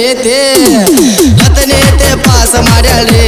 ಹತ್ತನೇತೆ ಹತ್ತನೇತೆ ಪಾಸ ಮಾಡ್ಯಾಳ್ರಿ.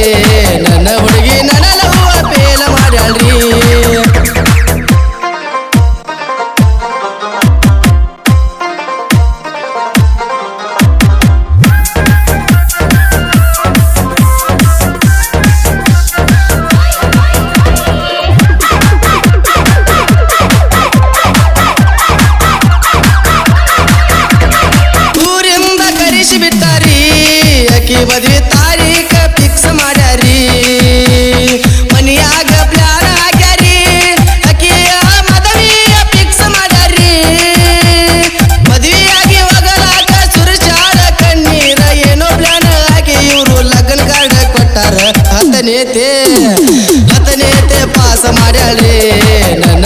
ಹತ್ತನೇತೆ ಹತ್ತನೇತೆ ಪಾಸ ಮಾಡ್ಯಾಳ್ರಿ. ನನ್ನ ನನ್ನ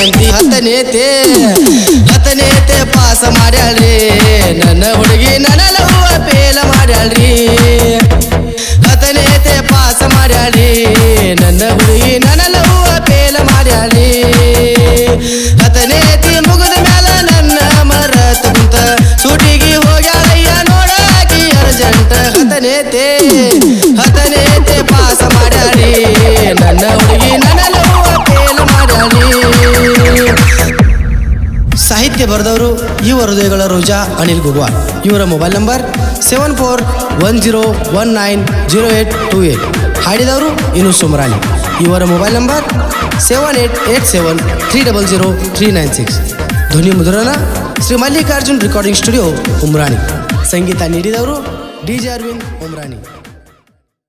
ಕೆಂತಿ ಹತ್ತನೇತೆ ಹತ್ತನೇತೆ ಪಾಸ ಮಾಡ್ಯಾಳ್ರಿ. ನನ್ನ ಹುಡುಗಿ ನನ್ನ ಲವ್ವ ಪೇಲ ಮಾಡ್ಯಾಳ್ರಿ. ಹತ್ತನೇತೆ ಪಾಸ ಮಾಡ್ಯಾಳ್ರಿ. ನನ್ನ ಹುಡುಗಿ ನನ್ನ ಲವ್ವ ಪೇಲ ಮಾಡ್ಯಾಳ್ರಿ. ಹತ್ತನೇತಿ ಮುಗಿದ ಮ್ಯಾಲ ನನ್ನ ಮರ ಕುಂತ, ಸೂಟಿಗೆ ಹೋಗ್ಯಾಳಯ್ಯ ನೋಡಾಕಿ ಅರ್ಜೆಂಟ್. ಹತ್ತನೇತೆ ಸಾಹಿತ್ಯ ಬರೆದವರು ಯುವ ಹೃದಯಗಳ ರೋಜಾ ಅನಿಲ್ ಗುಗ್ವಾ. ಇವರ mobile number seven four one zero one nine zero eight two eight. ಹಾಡಿದವರು ಇನು ಸುಮರಾಲಿ ಇವರ mobile number seven eight eight seven three double zero three nine six. ಧ್ವನಿ ಮುದ್ರಣ ಶ್ರೀ ಮಲ್ಲಿಕಾರ್ಜುನ್ ರೆಕಾರ್ಡಿಂಗ್ ಸ್ಟುಡಿಯೋ ಉಮ್ರಾಣಿ. ಸಂಗೀತ ನೀಡಿದವರು ಡಿ ಜೆ ಅರವಿಂದ್ ಉಮ್ರಾಣಿ.